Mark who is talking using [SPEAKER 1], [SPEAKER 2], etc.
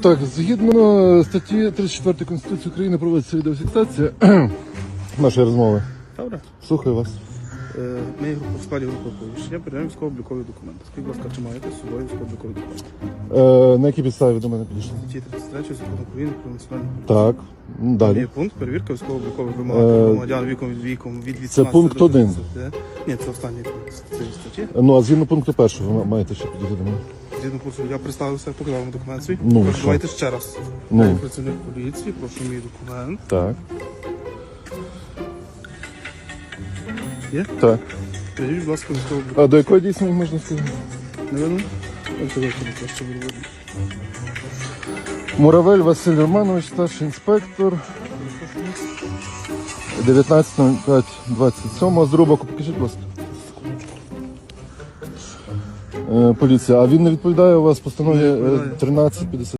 [SPEAKER 1] Так, згідно статті 34 Конституції України проводиться відеофіксація нашої розмови.
[SPEAKER 2] Добре.
[SPEAKER 1] Слухаю вас.
[SPEAKER 2] Е, Ми група в складі групи оповіщення перевіряємо військово-облікові документи. Скажіть, будь ласка, чи маєте з собою військово-облікові документи?
[SPEAKER 1] Е, на якій підставі до мене підійшли?
[SPEAKER 2] Статті 33 закону України про національну
[SPEAKER 1] Так. м,
[SPEAKER 2] Є
[SPEAKER 1] Далі.
[SPEAKER 2] пункт перевірка військово-облікових
[SPEAKER 1] Е,
[SPEAKER 2] вимог громадян віком від віком від 18
[SPEAKER 1] Це пункт
[SPEAKER 2] до
[SPEAKER 1] один.
[SPEAKER 2] 60. Ні, це останній пункт цієї статті.
[SPEAKER 1] Ну, а згідно пункту першого ви маєте ще підійти до мене.
[SPEAKER 2] Згідно пункту, я представився, показав вам документ свій.
[SPEAKER 1] Ну, що?
[SPEAKER 2] давайте ще раз.
[SPEAKER 1] Ну.
[SPEAKER 2] Я працівник поліції, прошу мій документ.
[SPEAKER 1] Так.
[SPEAKER 2] Є?
[SPEAKER 1] Так.
[SPEAKER 2] Придіть, будь ласка, військово-облікові.
[SPEAKER 1] А до якої дійсно можна сказати?
[SPEAKER 2] Не видно? Ось будь ласка, буде видно.
[SPEAKER 1] Муравель Василь Романович, старший інспектор. 19.05.27. З Рубаку, покажіть, будь ласка. Е, поліція. А він не відповідає у вас постанові
[SPEAKER 2] відповідає.
[SPEAKER 1] 1350.